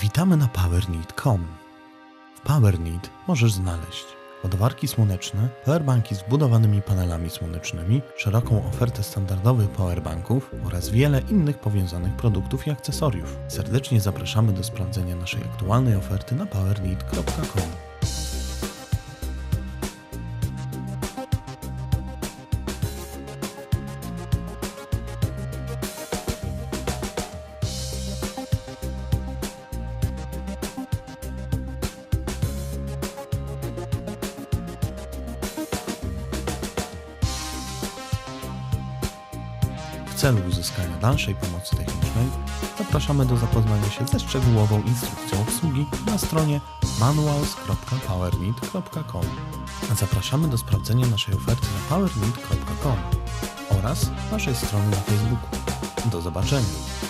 Witamy na PowerNeed.com. W PowerNeed możesz znaleźć ładowarki słoneczne, powerbanki z wbudowanymi panelami słonecznymi, szeroką ofertę standardowych powerbanków oraz wiele innych powiązanych produktów i akcesoriów. Serdecznie zapraszamy do sprawdzenia naszej aktualnej oferty na powerneed.com. celu uzyskania dalszej pomocy technicznej zapraszamy do zapoznania się ze szczegółową instrukcją obsługi na stronie manuals.powermeet.com. Zapraszamy do sprawdzenia naszej oferty na powermeet.com oraz naszej strony na Facebooku. Do zobaczenia!